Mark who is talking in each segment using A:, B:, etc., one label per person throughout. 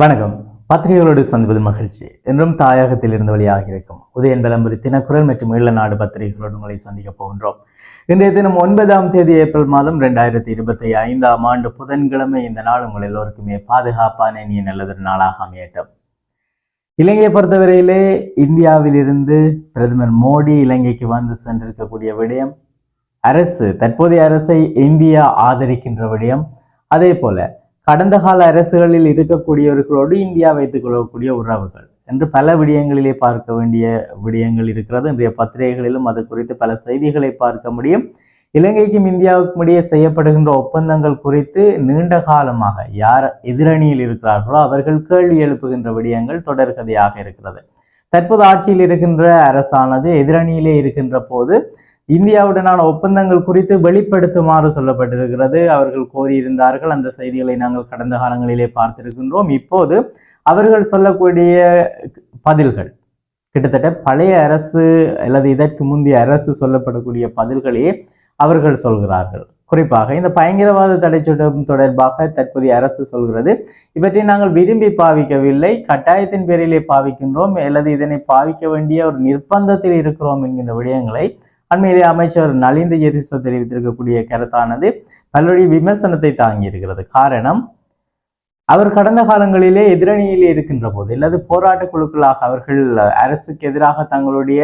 A: வணக்கம். பத்திரிகைகளோடு சந்திப்பது மகிழ்ச்சி. என்றும் தாயகத்தில் இருந்து வழியாக இருக்கும் உதயன் விளம்பரி தினக்குரல் மற்றும் ஈழநாடு பத்திரிகைகளோடு உங்களை சந்திக்கப் போகின்றோம். இன்றைய தினம் ஒன்பதாம் தேதி ஏப்ரல் மாதம் ரெண்டாயிரத்தி இருபத்தி ஐந்தாம் ஆண்டு புதன்கிழமை இந்த நாள் உங்கள் எல்லோருக்குமே பாதுகாப்பான இனிய நல்லதொரு நாளாக அமையட்டும். இலங்கையை பொறுத்தவரையிலே இந்தியாவிலிருந்து பிரதமர் மோடி இலங்கைக்கு வந்து சென்றிருக்கக்கூடிய விடயம் அரசு தற்போதைய அரசை இந்தியா ஆதரிக்கின்ற விடயம் அதே போல கடந்த கால அரசுகளில் இருக்கக்கூடியவர்களோடு இந்தியா வைத்துக் கொள்ளக்கூடிய உறவுகள் என்று பல விடயங்களிலே பார்க்க வேண்டிய விடயங்கள் இருக்கிறது. இன்றைய பத்திரிகைகளிலும் அது குறித்து பல செய்திகளை பார்க்க முடியும். இலங்கைக்கும் இந்தியாவுக்கும் இடையே செய்யப்படுகின்ற ஒப்பந்தங்கள் குறித்து நீண்ட காலமாக யார் எதிரணியில் இருக்கிறார்களோ அவர்கள் கேள்வி எழுப்புகின்ற விடயங்கள் தொடர்கதையாக இருக்கிறது. தற்போது ஆட்சியில் இருக்கின்ற அரசானது எதிரணியிலே இருக்கின்ற போது இந்தியாவுடனான ஒப்பந்தங்கள் குறித்து வெளிப்படுத்துமாறு சொல்லப்பட்டிருக்கிறது. அவர்கள் கோரியிருந்தார்கள். அந்த செய்திகளை நாங்கள் கடந்த காலங்களிலே பார்த்திருக்கின்றோம். இப்போது அவர்கள் சொல்லக்கூடிய பதில்கள் கிட்டத்தட்ட பழைய அரசு அல்லது இதற்கு முந்தைய அரசு சொல்லப்படக்கூடிய பதில்களையே அவர்கள் சொல்கிறார்கள். குறிப்பாக இந்த பயங்கரவாத தடை சட்டம் தொடர்பாக தற்போதைய அரசு சொல்கிறது. இவற்றை நாங்கள் விரும்பி பாவிக்கவில்லை. கட்டாயத்தின் பேரிலே பாவிக்கின்றோம். அல்லது இதனை பாவிக்க வேண்டிய ஒரு நிர்பந்தத்தில் இருக்கிறோம் என்கின்ற விடயங்களை அண்மையிலே அமைச்சர் நலிந்த எரிசோ தெரிவித்திருக்கக்கூடிய கருத்தானது பல்வேறு விமர்சனத்தை தாங்கி இருக்கிறது. காரணம் அவர் கடந்த காலங்களிலே எதிரணியிலே இருக்கின்ற போது அல்லது போராட்ட குழுக்களாக அவர்கள் அரசுக்கு எதிராக தங்களுடைய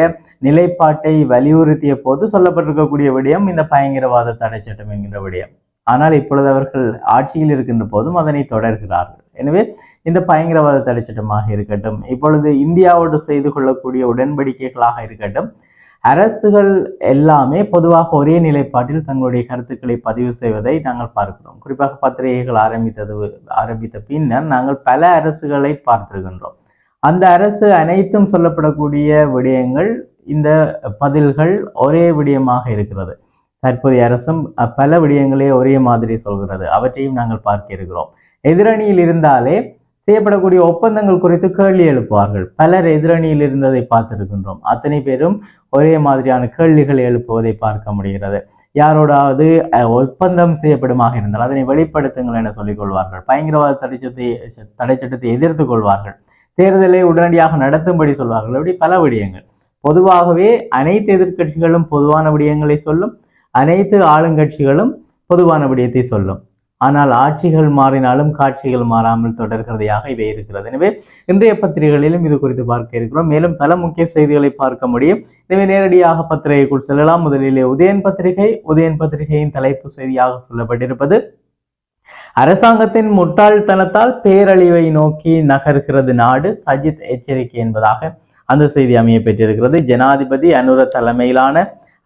A: நிலைப்பாட்டை வலியுறுத்திய போது சொல்லப்பட்டிருக்கக்கூடிய விடயம் இந்த பயங்கரவாத தடை சட்டம் என்கின்ற விடயம். ஆனால் இப்பொழுது அவர்கள் ஆட்சியில் இருக்கின்ற போதும் அதனை தொடர்கிறார்கள். எனவே இந்த பயங்கரவாத தடை சட்டமாக இருக்கட்டும் இப்பொழுது இந்தியாவோடு செய்து கொள்ளக்கூடிய உடன்படிக்கைகளாக இருக்கட்டும் அரசுகள் எல்லாமே பொதுவாக ஒரே நிலைப்பாட்டில் தங்களுடைய கருத்துக்களை பதிவு செய்வதை நாங்கள் பார்க்கிறோம். குறிப்பாக பத்திரிகைகள் ஆரம்பித்தது ஆரம்பித்த பின்னர் நாங்கள் பல அரசுகளை பார்த்திருக்கின்றோம். அந்த அரசு அனைத்தும் சொல்லப்படக்கூடிய விடயங்கள் இந்த பதில்கள் ஒரே விடயமாக இருக்கிறது. தற்போதைய அரசும் பல விடயங்களே ஒரே மாதிரி சொல்கிறது. அவற்றையும் நாங்கள் பார்க்க இருக்கிறோம். எதிரணியில் இருந்தாலே செய்யப்படக்கூடிய ஒப்பந்தங்கள் குறித்து கேள்வி எழுப்புவார்கள். பலர் எதிரணியில் இருந்ததை பார்த்திருக்கின்றோம். அத்தனை பேரும் ஒரே மாதிரியான கேள்விகள் எழுப்புவதை பார்க்க முடிகிறது. யாரோடாவது ஒப்பந்தம் செய்யப்படுமாக இருந்தால் அதனை வெளிப்படுத்துங்கள் என சொல்லிக் கொள்வார்கள். பயங்கரவாத தடைச்சத்தை தடைச்சட்டத்தை எதிர்த்து கொள்வார்கள். தேர்தலை உடனடியாக நடத்தும்படி சொல்வார்கள். அப்படி பல விடயங்கள். பொதுவாகவே அனைத்து எதிர்கட்சிகளும் பொதுவான விடயங்களை சொல்லும் அனைத்து ஆளுங்கட்சிகளும் பொதுவான விடயத்தை சொல்லும். ஆனால் ஆட்சிகள் மாறினாலும் காட்சிகள் மாறாமல் தொடர்கிறதையாக இவை இருக்கிறது. எனவே இன்றைய பத்திரிகைகளிலும் இது குறித்து பார்க்க இருக்கிறோம். மேலும் பல முக்கிய செய்திகளை பார்க்க முடியும். எனவே நேரடியாக பத்திரிகைக்குள் செல்லலாம். முதலிலே உதயன் பத்திரிகை உதயன் பத்திரிகையின் தலைப்பு செய்தியாக சொல்லப்பட்டிருப்பது அரசாங்கத்தின் முட்டாள்தனத்தால் பேரழிவை நோக்கி நகர்கிறது நாடு சஜித் எச்சரிக்கை என்பதாக அந்த செய்தி அமைய பெற்றிருக்கிறது. ஜனாதிபதி அனுர தலைமையிலான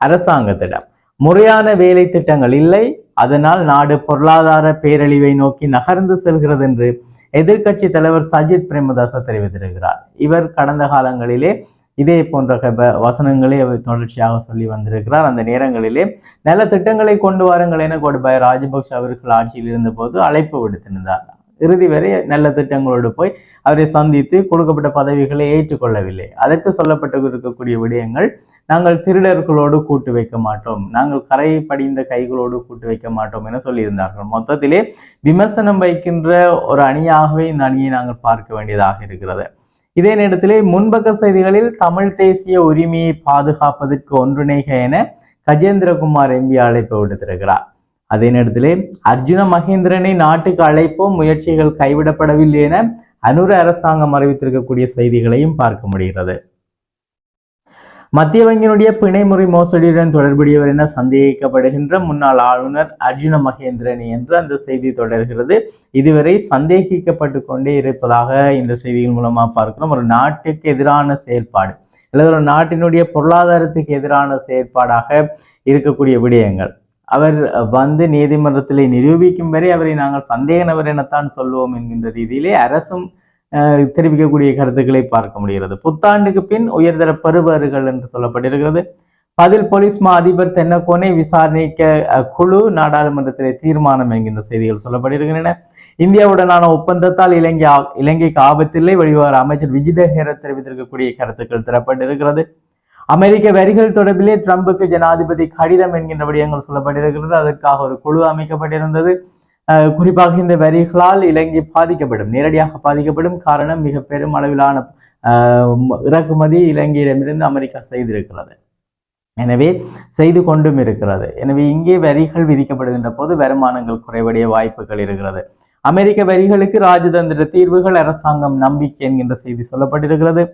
A: அரசாங்கத்திடம். முறையான வேலை திட்டங்கள் இல்லை. அதனால் நாடு பொருளாதார பேரழிவை நோக்கி நகர்ந்து செல்கிறது என்று எதிர்கட்சி தலைவர் சஜித் பிரேமதாச தெரிவித்திருக்கிறார். இவர் கடந்த காலங்களிலே இதே போன்ற வசனங்களை அவர் தொடர்ச்சியாக சொல்லி வந்திருக்கிறார். அந்த நேரங்களிலே நல்ல திட்டங்களை கொண்டு வாருங்கள் என கோடபாய ராஜபக்ஷ அவர்கள் ஆட்சியில் இருந்தபோது அழைப்பு விடுத்திருந்தார். இறுதி வரை நல்ல திட்டங்களோடு போய் அவரை சந்தித்து கொடுக்கப்பட்ட பதவிகளை ஏற்றுக்கொள்ளவில்லை. அதற்கு சொல்லப்பட்டு இருக்கக்கூடிய விடயங்கள் நாங்கள் திருடர்களோடு கூட்டு வைக்க மாட்டோம். நாங்கள் கரை படிந்த கைகளோடு கூட்டு வைக்க மாட்டோம் என சொல்லியிருந்தார்கள். மொத்தத்திலே விமர்சனம் வைக்கின்ற ஒரு அணியாகவே இந்த அணியை நாங்கள் பார்க்க வேண்டியதாக இருக்கிறது. இதே நேரத்திலே முன்பக்க செய்திகளில் தமிழ் தேசிய உரிமையை பாதுகாப்பதற்கு ஒன்றிணைக என கஜேந்திரகுமார் எம்பி அழைப்பு விடுத்திருக்கிறார். அதே நேரத்திலே அர்ஜுன மகேந்திரனை நாட்டுக்கு அழைப்போம் முயற்சிகள் கைவிடப்படவில்லை என அனுர அரசாங்கம் அறிவித்திருக்கக்கூடிய செய்திகளையும் பார்க்க முடிகிறது. மத்திய வங்கியினுடைய பிணைமுறை மோசடியுடன் தொடர்புடையவர் என சந்தேகிக்கப்படுகின்ற முன்னாள் ஆளுநர் அர்ஜுன மகேந்திரன் என்று அந்த செய்தி தொடர்கிறது. இதுவரை சந்தேகிக்கப்பட்டு கொண்டே இருப்பதாக இந்த செய்திகள் மூலமாக பார்க்கிறோம். ஒரு நாட்டுக்கு எதிரான செயல்பாடு அல்லது ஒரு நாட்டினுடைய பொருளாதாரத்துக்கு எதிரான செயற்பாடாக இருக்கக்கூடிய விடயங்கள். அவர் வந்து நீதிமன்றத்திலே நிரூபிக்கும் வரை அவரை நாங்கள் சந்தேக நபர் எனத்தான் சொல்லுவோம் என்கின்ற ரீதியிலே அரசும் தெரிவிக்கக்கூடிய கருத்துக்களை பார்க்க முடிகிறது. புத்தாண்டுக்கு பின் உயர்தர பருவர்கள் என்று சொல்லப்பட்டிருக்கிறது. பதில் போலீஸ் மா அதிபர் தென்னக்கோனை விசாரணைக்க குழு நாடாளுமன்றத்திலே தீர்மானம் என்கின்ற செய்திகள் சொல்லப்பட்டிருக்கின்றன. இந்தியாவுடனான ஒப்பந்தத்தால் இலங்கை இலங்கைக்கு ஆபத்தில்லை. வெளிவார அமைச்சர் விஜிதஹேர தெரிவித்திருக்கக்கூடிய கருத்துக்கள் தரப்பட்டிருக்கிறது. அமெரிக்க வரிகள் தொடர்பிலே ட்ரம்புக்கு ஜனாதிபதி கடிதம் என்கின்ற விடயங்கள் சொல்லப்பட்டிருக்கிறது. அதற்காக ஒரு குழு அமைக்கப்பட்டிருந்தது. குறிப்பாக இந்த வரிகளால் இலங்கை பாதிக்கப்படும் நேரடியாக பாதிக்கப்படும் காரணம் மிக பெரும் அளவிலான இறக்குமதி இலங்கையிடமிருந்து அமெரிக்கா செய்திருக்கிறது. எனவே செய்து கொண்டும் இருக்கிறது. எனவே இங்கே வரிகள் விதிக்கப்படுகின்ற போது வருமானங்கள் குறைவடைய வாய்ப்புகள் இருக்கிறது. அமெரிக்க வரிகளுக்கு ராஜதந்திர தீர்வுகள் அரசாங்கம் நம்பிக்கை என்கின்ற செய்தி சொல்லப்பட்டிருக்கிறது.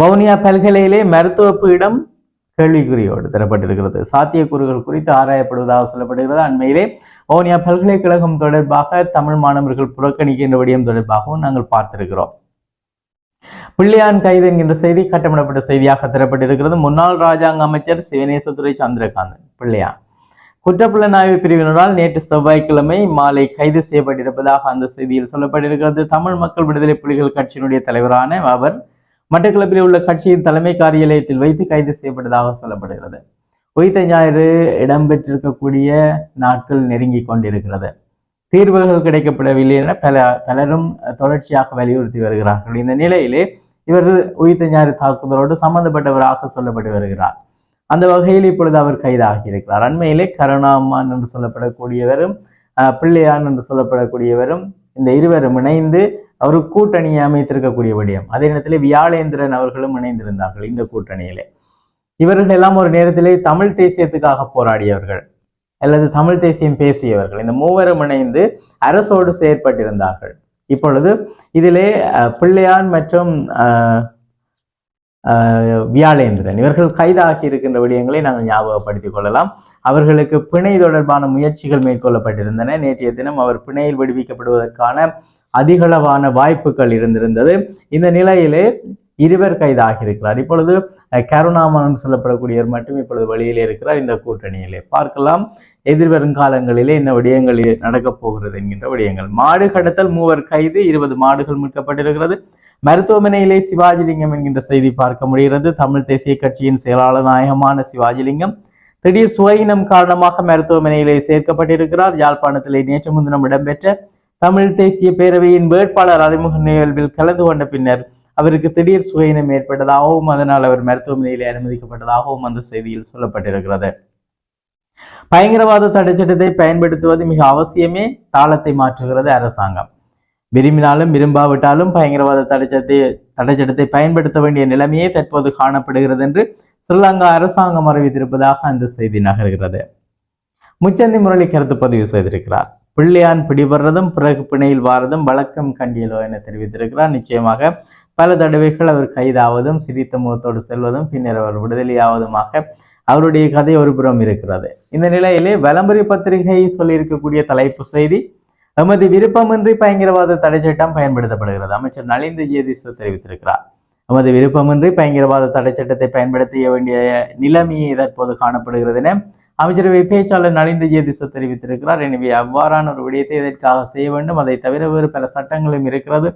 A: வவுனியா பல்கலையிலே மருத்துவ பீடம் கேள்விக்குறியோடு தரப்பட்டிருக்கிறது. சாத்தியக்கூறுகள் குறித்து ஆராயப்படுவதாக சொல்லப்படுகிறது. அண்மையிலே வவுனியா பல்கலைக்கழகம் தொடர்பாக தமிழ் மாணவர்கள் புறக்கணிக்கின்ற விடயம் தொடர்பாகவும் நாங்கள் பார்த்திருக்கிறோம். பிள்ளையான் கைது என்கின்ற செய்தி கட்டமிடப்பட்ட செய்தியாக தரப்பட்டிருக்கிறது. முன்னாள் ராஜாங்க அமைச்சர் சிவனேசதுரை சந்திரகாந்தன் பிள்ளையான். குற்றப்புலனாய்வு பிரிவினரால் நேற்று செவ்வாய்க்கிழமை மாலை கைது செய்யப்பட்டிருப்பதாக அந்த செய்தியில் சொல்லப்பட்டிருக்கிறது. தமிழ் மக்கள் விடுதலை புலிகள் கட்சியினுடைய தலைவரான அவர் மட்டக்களப்பில் உள்ள கட்சியின் தலைமை காரியாலயத்தில் வைத்து கைது செய்யப்பட்டதாக சொல்லப்படுகிறது. உயிர்த்த ஞாயிறு இடம்பெற்றிருக்கக்கூடிய நாட்கள் நெருங்கி கொண்டிருக்கிறது. தீர்வுகள் கிடைக்கப்படவில்லை என பல பலரும் தொடர்ச்சியாக வலியுறுத்தி வருகிறார்கள். இந்த நிலையிலே இவர் உயிர்த்த ஞாயிறு தாக்குதலோடு சம்பந்தப்பட்டவராக சொல்லப்பட்டு வருகிறார். அந்த வகையில் இப்பொழுது அவர் கைதாகி இருக்கிறார். அண்மையிலே கருணாமான் என்று சொல்லப்படக்கூடியவரும் பிள்ளையான் என்று சொல்லப்படக்கூடியவரும் இந்த இருவரும் இணைந்து அவர் கூட்டணியை அமைத்திருக்கக்கூடிய விடயம். அதே நேரத்தில் வியாழேந்திரன் அவர்களும் இணைந்திருந்தார்கள் இந்த கூட்டணியிலே. இவர்கள் எல்லாம் ஒரு நேரத்திலே தமிழ் தேசியத்துக்காக போராடியவர்கள் அல்லது தமிழ் தேசியம் பேசியவர்கள். இந்த மூவரும் இணைந்து அரசோடு செயற்பட்டிருந்தார்கள். இப்பொழுது இதிலே பிள்ளையான் மற்றும் வியாழேந்திரன் இவர்கள் கைதாகி இருக்கின்ற விடயங்களை நாங்கள் ஞாபகப்படுத்திக் கொள்ளலாம். அவர்களுக்கு பிணை தொடர்பான முயற்சிகள் மேற்கொள்ளப்பட்டிருந்தன. நேற்றைய தினம் அவர் பிணையில் விடுவிக்கப்படுவதற்கான அதிகளவான வாய்ப்புகள் இருந்திருந்தது. இந்த நிலையிலே இருவர் கைதாகி இருக்கிறார். இப்பொழுது அஹ், கருணாமன் சொல்லப்படக்கூடியவர் மட்டும் இப்பொழுது வழியிலே இருக்கிறார். இந்த கூட்டணியிலே பார்க்கலாம். எதிர்வரும் காலங்களிலே என்ன விடயங்கள் நடக்கப் போகிறது என்கின்ற விடயங்கள். மாடு கடத்தல் மூவர் கைது இருபது மாடுகள் மீட்கப்பட்டிருக்கிறது. மருத்துவமனையிலே சிவாஜிலிங்கம் என்கின்ற செய்தி பார்க்க முடிகிறது. தமிழ் தேசிய கட்சியின் செயலாளர் நாயகமான சிவாஜிலிங்கம் திடீர் சுவையினம் காரணமாக மருத்துவமனையிலே சேர்க்கப்பட்டிருக்கிறார். யாழ்ப்பாணத்திலே நேற்று முன்தினம் இடம்பெற்ற தமிழ் தேசிய பேரவையின் வேட்பாளர் அறிமுக நிகழ்வில் கலந்து கொண்ட பின்னர் அவருக்கு திடீர் சுகையினம் ஏற்பட்டதாகவும் அதனால் அவர் மருத்துவமனையில் அனுமதிக்கப்பட்டதாகவும் அந்த செய்தியில் சொல்லப்பட்டிருக்கிறது. பயங்கரவாத தடைச்சட்டத்தை பயன்படுத்துவது மிக அவசியமே தாளத்தை மாற்றுகிறது அரசாங்கம். விரும்பினாலும் விரும்பாவிட்டாலும் பயங்கரவாத தடைச்சட்டத்தை தடைச்சட்டத்தை பயன்படுத்த வேண்டிய நிலைமையே தற்போது காணப்படுகிறது என்று ஸ்ரீலங்கா அரசாங்கம் அறிவித்திருப்பதாக அந்த செய்தி நகர்கிறது. முச்சந்தி முரளி கருத்து பதிவு செய்திருக்கிறார். பிள்ளையான் பிடிபடுறதும் பிறகு பிணையில் வாரதும் வழக்கம் கண்டியலோ என தெரிவித்திருக்கிறார். நிச்சயமாக பல தடவைகள் அவர் கைதாவதும் சிரித்த முகத்தோடு செல்வதும் பின்னர் அவர் விடுதலையாவதுமாக அவருடைய கதை ஒரு புறம் இருக்கிறது. இந்த நிலையிலே வலம்புரி பத்திரிகை சொல்லியிருக்கக்கூடிய தலைப்பு செய்தி எமது விருப்பமின்றி பயங்கரவாத தடை சட்டம் பயன்படுத்தப்படுகிறது. அமைச்சர் நலிந்த ஜேதிசு தெரிவித்திருக்கிறார். எமது விருப்பமின்றி பயங்கரவாத தடை சட்டத்தை பயன்படுத்த வேண்டிய நிலைமையே தற்போது காணப்படுகிறது என அமைச்சரவை பேச்சாளர் நலிந்த ஜேதிசு தெரிவித்திருக்கிறார். எனவே அவ்வாறான ஒரு விடயத்தை இதற்காக செய்ய வேண்டும். அதை தவிர வேறு பல சட்டங்களும் இருக்கிறது.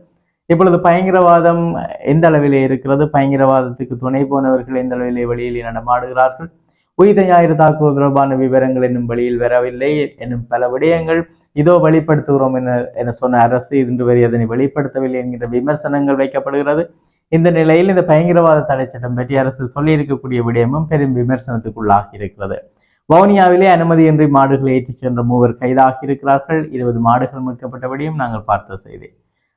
A: இப்பொழுது பயங்கரவாதம் எந்த அளவிலே இருக்கிறது? பயங்கரவாதத்துக்கு துணை போனவர்கள் எந்த அளவிலே வெளியில் நடமாடுகிறார்கள்? உயிர் ஞாயிறு தாக்குவது தொடர்பான விவரங்கள் இன்னும் வெளியில் வரவில்லை என்னும் பல விடயங்கள் இதோ வெளிப்படுத்துகிறோம் என என சொன்ன அரசு இன்று வரை அதனை வெளிப்படுத்தவில்லை என்கின்ற விமர்சனங்கள் வைக்கப்படுகிறது. இந்த நிலையில் இந்த பயங்கரவாத தடைச்சட்டம் பற்றி அரசு சொல்லியிருக்கக்கூடிய விடயமும் பெரும் விமர்சனத்துக்குள்ளாகி இருக்கிறது. வவுனியாவிலே அனுமதியின்றி மாடுகளை ஏற்றிச் சென்ற மூவர் கைதாகி இருக்கிறார்கள். இருபது மாடுகள் மீட்கப்பட்டபடியும் நாங்கள் பார்த்த செய்தி.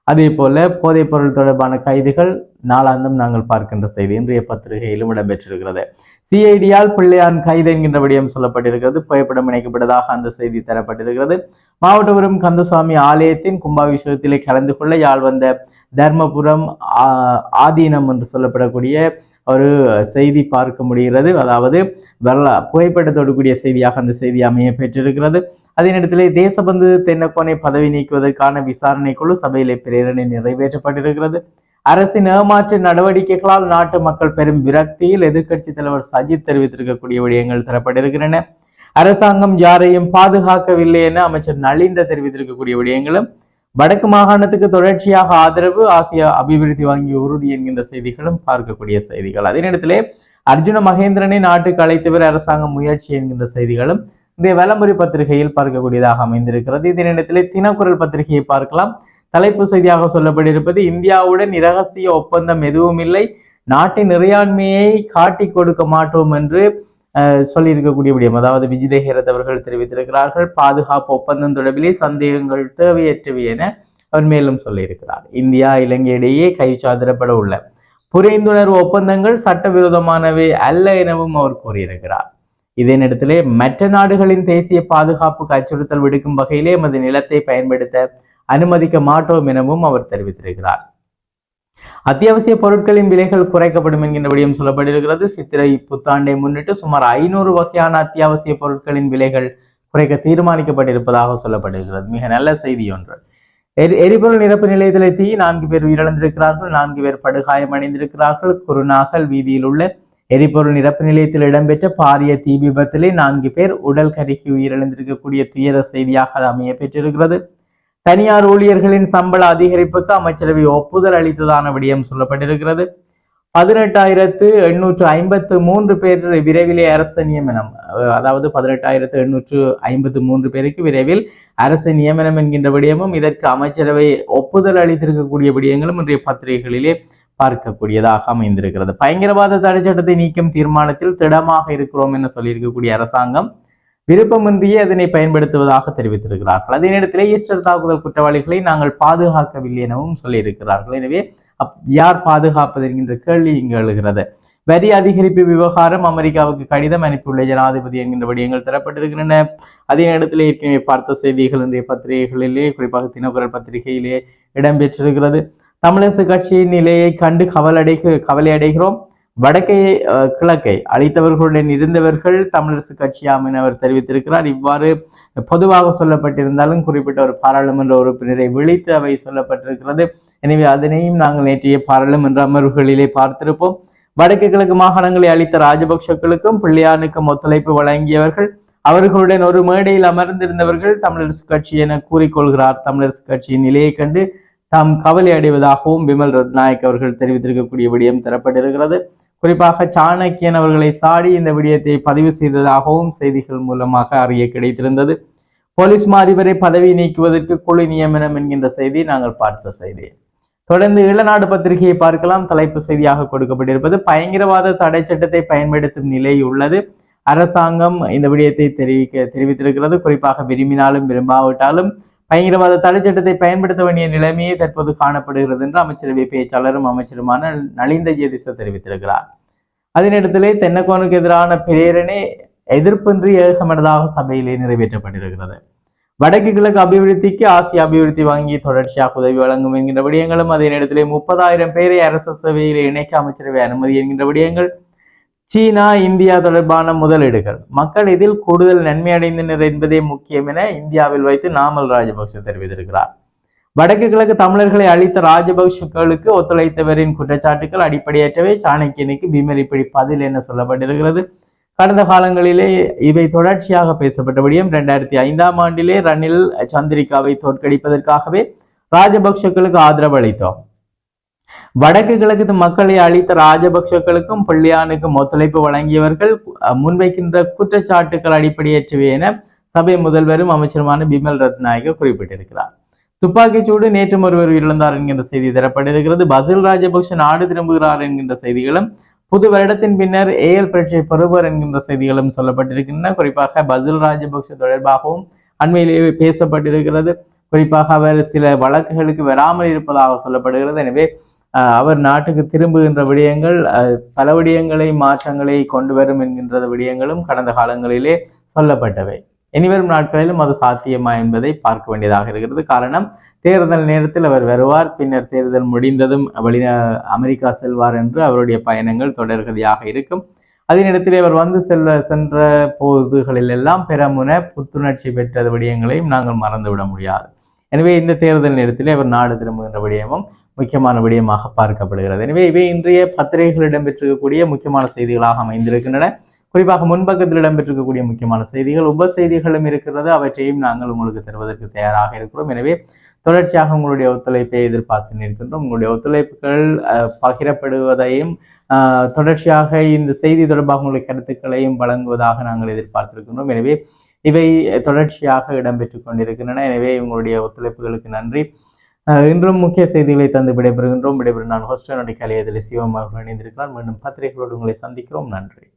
A: அதே போல போதைப் பொருள் தொடர்பான கைதுகள் நாளாந்தம் நாங்கள் பார்க்கின்ற செய்தி. இன்றைய பத்திரிகையிலும் இடம்பெற்றிருக்கிறது. சிஐடியால் பிள்ளையான் கைது என்கின்ற விடயம் சொல்லப்பட்டிருக்கிறது. புகைப்படம் இணைக்கப்பட்டதாக அந்த செய்தி தரப்பட்டிருக்கிறது. மாவட்டபுரம் கந்தசுவாமி ஆலயத்தின் கும்பாபிஷேகத்திலே கலந்து கொள்ள யாழ் வந்த தர்மபுரம் ஆதீனம் என்று சொல்லப்படக்கூடிய ஒரு செய்தி பார்க்க முடிகிறது. அதாவது வரலா புகைப்படத்தோடு கூடிய செய்தியாக அந்த செய்தி அமைய பெற்றிருக்கிறது. அதே நேரத்திலே தேசபந்து தென்னக்கோனை பதவி நீக்குவதற்கான விசாரணை குழு சபையிலே பிரேரணை நிறைவேற்றப்பட்டிருக்கிறது. அரசின் ஏமாற்று நடவடிக்கைகளால் நாட்டு மக்கள் பெரும் விரக்தியில் எதிர்க்கட்சி தலைவர் சஜித் தெரிவித்திருக்கக்கூடிய விடயங்கள் தரப்பட்டிருக்கின்றன. அரசாங்கம் யாரையும் பாதுகாக்கவில்லை என அமைச்சர் நலிந்த தெரிவித்திருக்கக்கூடிய விடயங்களும் வடக்கு மாகாணத்துக்கு தொடர்ச்சியாக ஆதரவு ஆசியா அபிவிருத்தி வாங்கிய உறுதி என்கின்ற செய்திகளும் பார்க்கக்கூடிய செய்திகள். அதே நேரத்திலே அர்ஜுன மகேந்திரனை நாட்டுக்கு அழைத்தவர் அரசாங்கம் முயற்சி என்கின்ற செய்திகளும் இந்த விளம்பரி பத்திரிகையில் பார்க்கக்கூடியதாக அமைந்திருக்கிறது. இதே நேரத்திலே தினக்குரல் பத்திரிகையை பார்க்கலாம். தலைப்பு செய்தியாக சொல்லப்பட்டிருப்பது இந்தியாவுடன் இரகசிய ஒப்பந்தம் எதுவும் இல்லை. நாட்டின் இறையாண்மையை காட்டிக் கொடுக்க மாட்டோம் என்று அஹ், சொல்லியிருக்கக்கூடிய விடயம் அதாவது விஜயதேகரத் அவர்கள் தெரிவித்திருக்கிறார்கள். பாதுகாப்பு ஒப்பந்தம் தொடர்பிலே சந்தேகங்கள் தேவையற்றவை என அவர் மேலும் சொல்லியிருக்கிறார். இந்தியா இலங்கை இடையே கைச்சாதிடப்பட உள்ள புரிந்துணர்வு ஒப்பந்தங்கள் சட்டவிரோதமானவை அல்ல எனவும் அவர் கூறியிருக்கிறார். இதே நேரத்திலே மற்ற நாடுகளின் தேசிய பாதுகாப்புக்கு அச்சுறுத்தல் விடுக்கும் வகையிலே எமது நிலத்தை பயன்படுத்த அனுமதிக்க மாட்டோம் எனவும் அவர் தெரிவித்திருக்கிறார். அத்தியாவசிய பொருட்களின் விலைகள் குறைக்கப்படும் என்கின்றபடியும் சொல்லப்பட்டிருக்கிறது சித்திரை புத்தாண்டை முன்னிட்டு சுமார் ஐநூறு வகையான அத்தியாவசிய பொருட்களின் விலைகள் குறைக்க தீர்மானிக்கப்பட்டிருப்பதாக சொல்லப்பட்டிருக்கிறது மிக நல்ல செய்தி ஒன்று. எரி எரிபொருள் நிரப்பு நிலையத்தில் தீ நான்கு பேர் உயிரிழந்திருக்கிறார்கள். நான்கு பேர் படுகாயம் அடைந்திருக்கிறார்கள் குருநாகல் வீதியில் உள்ள எரிபொருள் நிரப்பு நிலையத்தில் இடம்பெற்ற பாரிய தீ விபத்திலே நான்கு பேர் உடல் கருகி உயிரிழந்திருக்கக்கூடிய துயர செய்தியாக அமைய பெற்றிருக்கிறது. தனியார் ஊழியர்களின் சம்பள அதிகரிப்புக்கு அமைச்சரவை ஒப்புதல் அளித்ததான விடயம் சொல்லப்பட்டிருக்கிறது. பதினெட்டாயிரத்து எண்ணூற்று ஐம்பத்து மூன்று பேர் விரைவிலே அரசு நியமனம் அதாவது பதினெட்டாயிரத்து எண்ணூற்று ஐம்பத்து மூன்று பேருக்கு விரைவில் அரசு நியமனம் என்கின்ற விடயமும் இதற்கு அமைச்சரவை ஒப்புதல் அளித்திருக்கக்கூடிய விடயங்களும் இன்றைய பத்திரிகைகளிலே பார்க்கக்கூடியதாக அமைந்திருக்கிறது. பயங்கரவாத தடை சட்டத்தை நீக்கும் தீர்மானத்தில் திடமாக இருக்கிறோம் என சொல்லியிருக்கக்கூடிய அரசாங்கம் விருப்பமின்றியே அதனை பயன்படுத்துவதாக தெரிவித்திருக்கிறார்கள். அதே நேரத்தில் ஈஸ்டர் தாக்குதல் குற்றவாளிகளை நாங்கள் பாதுகாக்கவில்லை எனவும் சொல்லியிருக்கிறார்கள். எனவே அப்- யார் பாதுகாப்பது என்கின்ற கேள்வி இங்கு எழுகிறது. வரி அதிகரிப்பு விவகாரம் அமெரிக்காவுக்கு கடிதம் அனுப்பியுள்ள ஜனாதிபதி என்கின்ற விடயங்கள் தரப்பட்டிருக்கின்றன. அதே நேரத்தில் ஏற்கனவே பார்த்த செய்திகள் இன்றைய பத்திரிகைகளிலே குறிப்பாக தினகுரல் பத்திரிகையிலே இடம்பெற்றிருக்கிறது. தமிழரசு கட்சியின் நிலையை கண்டு கவலடை கவலை அடைகிறோம் வடக்கை கிழக்கை அழித்தவர்களுடன் இருந்தவர்கள் தமிழரசு கட்சியாம் என அவர் தெரிவித்திருக்கிறார். இவ்வாறு பொதுவாக சொல்லப்பட்டிருந்தாலும் குறிப்பிட்ட ஒரு பாராளுமன்ற உறுப்பினரை விழித்து அவை சொல்லப்பட்டிருக்கிறது. எனவே அதனையும் நாங்கள் நேற்றைய பாராளுமன்ற அமர்வுகளிலே பார்த்திருப்போம். வடக்கு கிழக்கு மாகாணங்களை அளித்த ராஜபக்சக்களுக்கும் பிள்ளையானுக்கும் ஒத்துழைப்பு வழங்கியவர்கள் அவர்களுடன் ஒரு மேடையில் அமர்ந்திருந்தவர்கள் தமிழரசு கட்சி என கூறிக்கொள்கிறார். தமிழரசு கட்சியின் நிலையை கண்டு தாம் கவலை அடைவதாகவும் பிமல் ரத்நாயக் அவர்கள் தெரிவித்திருக்கக்கூடிய விடயம் தரப்பட்டிருக்கிறது. குறிப்பாக சாணக்கியன் அவர்களை சாடி இந்த விடயத்தை பதிவு செய்ததாகவும் செய்திகள் மூலமாக அறிய கிடைத்திருந்தது. போலீஸ் மாதிபரை பதவி நீக்குவதற்கு குழு நியமனம் என்கின்ற செய்தி நாங்கள் பார்த்த செய்தி. தொடர்ந்து இளநாடு பத்திரிகையை பார்க்கலாம். தலைப்பு செய்தியாக கொடுக்கப்பட்டிருப்பது பயங்கரவாத தடை சட்டத்தை பயன்படுத்தும் நிலை உள்ளது. அரசாங்கம் இந்த விடயத்தை தெரிவிக்க தெரிவித்திருக்கிறது. குறிப்பாக விரும்பினாலும் விரும்பாவிட்டாலும் பயங்கரவாத தடைச்சட்டத்தை பயன்படுத்த வேண்டிய நிலைமையே தற்போது காணப்படுகிறது என்று அமைச்சரவை பேச்சாளரும் அமைச்சருமான நலிந்த ஜெயதிச தெரிவித்திருக்கிறார். அதே நேரத்திலே தென்னக்கோனுக்கு எதிரான பிரேரணை எதிர்ப்பின்றி ஏகமனதாக சபையிலே நிறைவேற்றப்பட்டிருக்கிறது. வடக்கு கிழக்கு அபிவிருத்திக்கு ஆசிய அபிவிருத்தி வங்கி தொடர்ச்சியாக உதவி வழங்கும் என்கின்ற விடயங்களும் அதே நேரத்திலே முப்பதாயிரம் பேரை அரசு சேவையில் இணைக்க அமைச்சரவை அனுமதி என்கின்ற விடயங்கள் சீனா இந்தியா தொடர்பான முதலீடுகள். மக்கள் இதில் கூடுதல் நன்மை அடைந்தனர் என்பதே முக்கியம் என இந்தியாவில் வைத்து நாமல் ராஜபக்ஷ தெரிவித்திருக்கிறார். வடக்கு கிழக்கு தமிழர்களை அளித்த ராஜபக்ஷக்களுக்கு ஒத்துழைத்தவரின் குற்றச்சாட்டுகள் அடிப்படையற்றவை. சாணக்கியனுக்கு பீமர் இப்படி பதில் என சொல்லப்பட்டிருக்கிறது. கடந்த காலங்களிலே இவை தொடர்ச்சியாக பேசப்பட்டபடியும் இரண்டாயிரத்தி ஐந்தாம் ஆண்டிலே ரணில் சந்திரிகாவை தோற்கடிப்பதற்காகவே ராஜபக்ஷக்களுக்கு ஆதரவு அளித்தோம். வடக்கு கிழக்கு மக்களை அளித்த ராஜபக்ஷக்களுக்கும் பிள்ளையானுக்கும் ஒத்துழைப்பு வழங்கியவர்கள் முன்வைக்கின்ற குற்றச்சாட்டுகள் அடிப்படையற்றவை என சபை முதல்வரும் அமைச்சருமான பிமல் ரத்நாயக குறிப்பிட்டிருக்கிறார். துப்பாக்கிச்சூடு நேற்று ஒருவர் இழந்தார் என்கின்ற செய்தி தரப்பட்டிருக்கிறது பசில் ராஜபக்ஷ நாடு திரும்புகிறார் என்கின்ற செய்திகளும் புது வருடத்தின் பின்னர் ஏஎல் பரீட்சை பெறுவர் என்கின்ற செய்திகளும் சொல்லப்பட்டிருக்கின்றன. குறிப்பாக பசில் ராஜபக்ஷ தொடர்பாகவும் அண்மையிலேயே பேசப்பட்டிருக்கிறது. குறிப்பாக அவர் சில வழக்குகளுக்கு வராமல் இருப்பதாக சொல்லப்படுகிறது. எனவே அவர் நாட்டுக்கு திரும்புகின்ற விடயங்கள் பல விடயங்களை மாற்றங்களை கொண்டு வரும் என்கின்ற விடயங்களும் கடந்த காலங்களிலே சொல்லப்பட்டவை. இனிவரும் நாட்களிலும் அது சாத்தியமா என்பதை பார்க்க வேண்டியதாக இருக்கிறது. காரணம் தேர்தல் நேரத்தில் அவர் வருவார் பின்னர் தேர்தல் முடிந்ததும் வெளி அமெரிக்கா செல்வார் என்று அவருடைய பயணங்கள் தொடர்கதையாக இருக்கும். அதே நேரத்தில் அவர் வந்து செல்ல சென்ற போதுகளில் எல்லாம் பெறமுன புத்துணர்ச்சி பெற்ற விடயங்களையும் நாங்கள் மறந்துவிட முடியாது. எனவே இந்த தேர்தல் நேரத்தில் அவர் நாடு திரும்புகின்ற விடயமும் முக்கியமான விடயமாக பார்க்கப்படுகிறது. எனவே இவை இன்றைய பத்திரிகைகள் இடம்பெற்றிருக்கக்கூடிய முக்கியமான செய்திகளாக அமைந்திருக்கின்றன. குறிப்பாக முன்பக்கத்தில் இடம்பெற்றிருக்கக்கூடிய முக்கியமான செய்திகள் உப செய்திகளும் இருக்கிறது. அவற்றையும் நாங்கள் உங்களுக்கு தருவதற்கு தயாராக இருக்கிறோம். எனவே தொடர்ச்சியாக உங்களுடைய ஒத்துழைப்பை எதிர்பார்த்து நிற்கின்றோம். உங்களுடைய ஒத்துழைப்புகள் பகிரப்படுவதையும் தொடர்ச்சியாக இந்த செய்தி தொடர்பாக உங்களுடைய கருத்துக்களையும் வழங்குவதாக நாங்கள் எதிர்பார்த்திருக்கின்றோம். எனவே இவை தொடர்ச்சியாக இடம்பெற்று கொண்டிருக்கின்றன. எனவே உங்களுடைய ஒத்துழைப்புகளுக்கு நன்றி. இன்றும் முக்கிய செய்திகளை தந்து விடைபெறுகின்றோம். விடைபெறும் நான் ஹோஸ்டனுடைய கலையதில் சிவம் அவர்கள் இணைந்திருக்கிறார். மீண்டும் பத்திரிகைகளோடு உங்களை சந்திக்கிறோம். நன்றி.